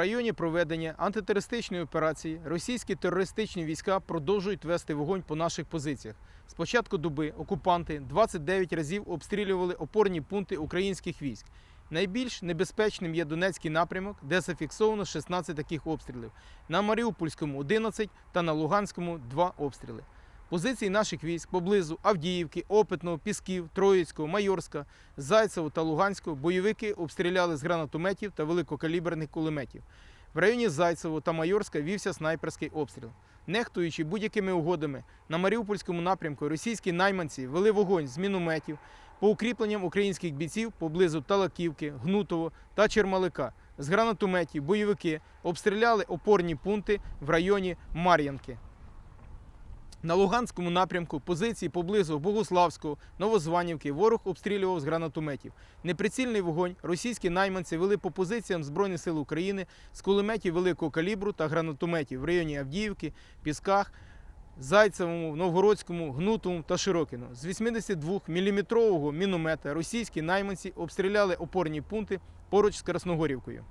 районі проведення антитерористичної операції російські терористичні війська продовжують вести вогонь по наших позиціях. З початку доби окупанти 29 разів обстрілювали опорні пункти українських військ. Найбільш небезпечним є Донецький напрямок, де зафіксовано 16 таких обстрілів. На Маріупольському 11 та на Луганському 2 обстріли. Позиції наших військ поблизу Авдіївки, Опитного, Пісків, Троїцького, Майорська, Зайцево та Луганського бойовики обстріляли з гранатометів та великокаліберних кулеметів. В районі Зайцево та Майорська вівся снайперський обстріл. Нехтуючи будь-якими угодами, на Маріупольському напрямку російські найманці вели вогонь з мінометів по укріпленням українських бійців поблизу Талаківки, Гнутово та Чермалика. З гранатометів бойовики обстріляли опорні пункти в районі Мар'янки. На Луганському напрямку позиції поблизу Богославського, Новозванівки ворог обстрілював з гранатометів. Неприцільний вогонь російські найманці вели по позиціям Збройних сил України з кулеметів великого калібру та гранатометів в районі Авдіївки, Пісках, Зайцевому, Новгородському, Гнутому та Широкіно. З 82-мм міномета російські найманці обстріляли опорні пункти поруч з Красногорівкою.